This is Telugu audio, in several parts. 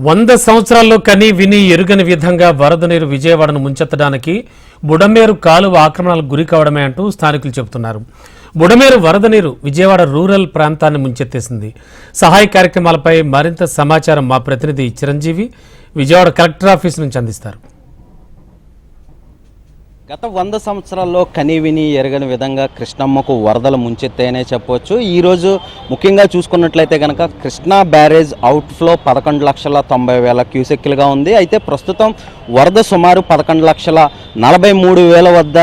వంద సంవత్సరాల్లో కని విని ఎరుగని విధంగా వరద నీరు విజయవాడను ముంచెత్తడానికి బుడమేరు కాలువ ఆక్రమణలకు గురి కావడమే అంటూ స్థానికులు చెబుతున్నారు. బుడమేరు వరద నీరు విజయవాడ రూరల్ ప్రాంతాన్ని ముంచెత్తేసింది. సహాయ కార్యక్రమాలపై మరింత సమాచారం మా ప్రతినిధి చిరంజీవి విజయవాడ కలెక్టర్ ఆఫీస్ నుంచి అందిస్తారు. గత వంద సంవత్సరాల్లో కనివిని ఎరగని విధంగా కృష్ణమ్మకు వరదలు ముంచెత్తాయనే చెప్పవచ్చు. ఈరోజు ముఖ్యంగా చూసుకున్నట్లయితే కనుక కృష్ణా బ్యారేజ్ అవుట్ఫ్లో పదకొండు లక్షల తొంభై వేల క్యూసెక్లుగా ఉంది. అయితే ప్రస్తుతం వరద సుమారు పదకొండు లక్షల నలభై మూడు వేల వద్ద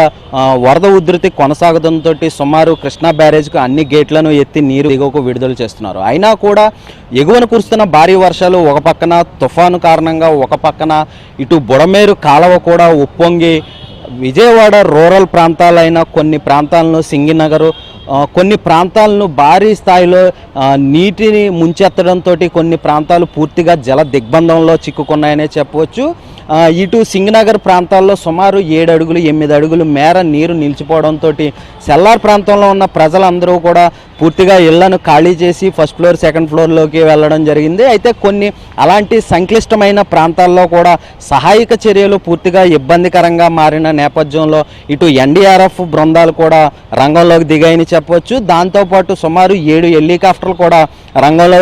వరద ఉధృతి కొనసాగడంతో సుమారు కృష్ణా బ్యారేజ్కు అన్ని గేట్లను ఎత్తి నీరు దిగువకు విడుదల చేస్తున్నారు. అయినా కూడా ఎగువన కురుస్తున్న భారీ వర్షాలు ఒక పక్కన తుఫాను కారణంగా ఒక పక్కన ఇటు బుడమేరు కాలవ కూడా ఉప్పొంగి విజయవాడ రూరల్ ప్రాంతాలైన కొన్ని ప్రాంతాలను సింగినగరు కొన్ని ప్రాంతాలను భారీ స్థాయిలో నీటిని ముంచెత్తడంతో కొన్ని ప్రాంతాలు పూర్తిగా జల దిగ్బంధంలో చిక్కుకున్నాయనే చెప్పవచ్చు. ఇటు సింగనగర్ ప్రాంతాల్లో సుమారు ఏడు అడుగులు ఎనిమిది అడుగులు మేర నీరు నిలిచిపోవడంతో సెల్లార్ ప్రాంతంలో ఉన్న ప్రజలందరూ కూడా పూర్తిగా ఇళ్ళను ఖాళీ చేసి ఫస్ట్ ఫ్లోర్ సెకండ్ ఫ్లోర్లోకి వెళ్ళడం జరిగింది. అయితే కొన్ని అలాంటి సంక్లిష్టమైన ప్రాంతాల్లో కూడా సహాయక చర్యలు పూర్తిగా ఇబ్బందికరంగా మారిన నేపథ్యంలో ఇటు ఎన్డీఆర్ఎఫ్ బృందాలు కూడా రంగంలోకి దిగాయని చెప్పవచ్చు దాంతోపాటు సుమారు ఏడు హెలికాప్టర్లు కూడా రంగంలో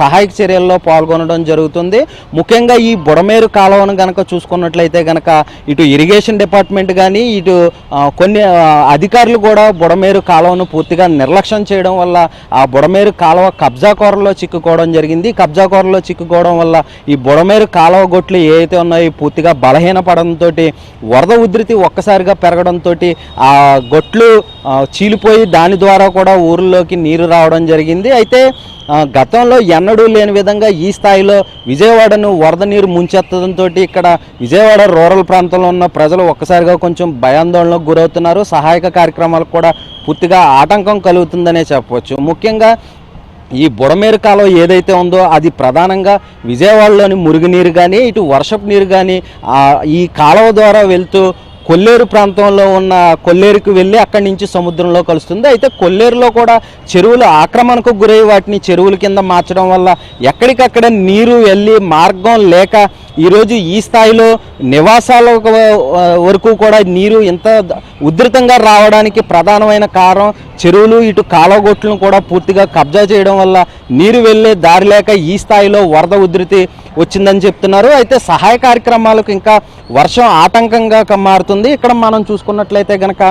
సహాయక చర్యల్లో పాల్గొనడం జరుగుతుంది. ముఖ్యంగా ఈ బుడమేరు కాలువను గనక చూసుకున్నట్లయితే గనక ఇటు ఇరిగేషన్ డిపార్ట్మెంట్ కానీ ఇటు కొన్ని అధికారులు కూడా బుడమేరు కాలువను పూర్తిగా నిర్లక్ష్యం చేయడం వల్ల ఆ బుడమేరు కాలువ కబ్జాకోరలో చిక్కుకోవడం జరిగింది. కబ్జాకోరలో చిక్కుకోవడం వల్ల ఈ బుడమేరు కాలువ గొట్లు ఏవైతే ఉన్నాయో పూర్తిగా బలహీనపడంతో వరద ఉధృతి ఒక్కసారిగా పెరగడంతో ఆ గొట్లు చీలిపోయి దాని ద్వారా కూడా ఊరిలోకి నీరు రావడం జరిగింది. అయితే గతంలో ఎన్నడూ లేని విధంగా ఈ స్థాయిలో విజయవాడను వరద నీరు ముంచెత్తడంతో ఇక్కడ విజయవాడ రూరల్ ప్రాంతంలో ఉన్న ప్రజలు ఒక్కసారిగా కొంచెం భయాందోళనకు గురవుతున్నారు. సహాయక కార్యక్రమాలకు కూడా పూర్తిగా ఆటంకం కలుగుతుందనే చెప్పవచ్చు ముఖ్యంగా ఈ బుడమేరు కాలువ ఏదైతే ఉందో అది ప్రధానంగా విజయవాడలోని మురుగునీరు కానీ ఇటు వర్షపు నీరు కానీ ఆ, ఈ కాలువ ద్వారా వెళ్తూ కొల్లేరు ప్రాంతంలో ఉన్న కొల్లేరుకు వెళ్ళి అక్కడి నుంచి సముద్రంలో కలుస్తుంది. అయితే కొల్లేరులో కూడా చెరువులు ఆక్రమణకు గురై వాటిని చెరువుల కింద మార్చడం వల్ల ఎక్కడికక్కడ నీరు వెళ్ళి మార్గం లేక ఈరోజు ఈ స్థాయిలో నివాసాల వరకు కూడా నీరు ఇంత ఉధృతంగా రావడానికి ప్రధానమైన కారణం చెరువులు ఇటు కాలగొట్లను కూడా పూర్తిగా కబ్జా చేయడం వల్ల నీరు వెళ్ళే దారి లేక ఈ స్థాయిలో వరద ఉధృతి వచ్చిందని చెప్తున్నారు. అయితే సహాయ కార్యక్రమాలకు ఇంకా వర్షం ఆటంకంగా మారుతుంది. మారుతుంది ఇక్కడ మనం చూసుకున్నట్లయితే గనక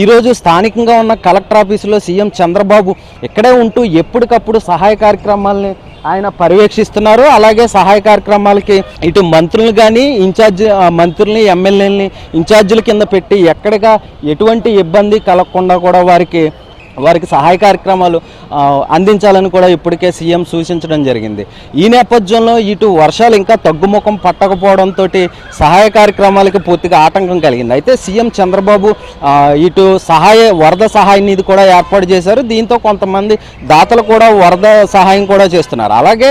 ఈరోజు స్థానికంగా ఉన్న కలెక్టర్ ఆఫీసులో సీఎం చంద్రబాబు ఇక్కడే ఉంటూ ఎప్పటికప్పుడు సహాయ కార్యక్రమాలని ఆయన పర్యవేక్షిస్తున్నారు. అలాగే సహాయ కార్యక్రమాలకి ఇటు మంత్రులు కానీ ఇన్ఛార్జ్ మంత్రుల్ని ఎమ్మెల్యేలని ఇన్ఛార్జీల కింద పెట్టి ఎక్కడిగా ఎటువంటి ఇబ్బంది కలగకుండా కూడా వారికి వారికి సహాయ కార్యక్రమాలు అందించాలని కూడా ఇప్పటికే సీఎం సూచించడం జరిగింది. ఈ నేపథ్యంలో ఇటు వర్షాలు ఇంకా తగ్గుముఖం పట్టకపోవడంతో సహాయ కార్యక్రమాలకి పూర్తిగా ఆటంకం కలిగింది. అయితే సీఎం చంద్రబాబు ఇటు సహాయ వరద సహాయ నిధి కూడా ఏర్పాటు చేశారు. దీంతో కొంతమంది దాతలు కూడా వరద సహాయం కూడా చేస్తున్నారు. అలాగే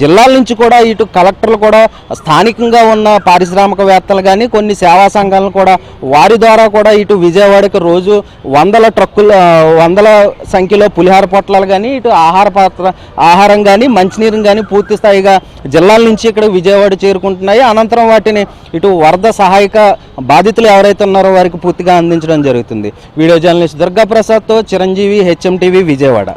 జిల్లాల నుంచి కూడా ఇటు కలెక్టర్లు కూడా స్థానికంగా ఉన్న పారిశ్రామికవేత్తలు కానీ కొన్ని సేవా సంఘాలను కూడా వారి ద్వారా కూడా ఇటు విజయవాడకి రోజు వందల ట్రక్కులు వందల సంఖ్యలో పులిహార పొట్లాలు కానీ ఇటు ఆహార పాత్ర ఆహారం కానీ మంచినీరు కానీ పూర్తి స్థాయిగా జిల్లాల నుంచి ఇక్కడ విజయవాడ చేరుకుంటున్నాయి. అనంతరం వాటిని ఇటు వరద సహాయక బాధితులు ఎవరైతే ఉన్నారో వారికి పూర్తిగా అందించడం జరుగుతుంది. వీడియో జర్నలిస్ట్ దుర్గా ప్రసాద్తో చిరంజీవి హెచ్ఎం టీవీ విజయవాడ.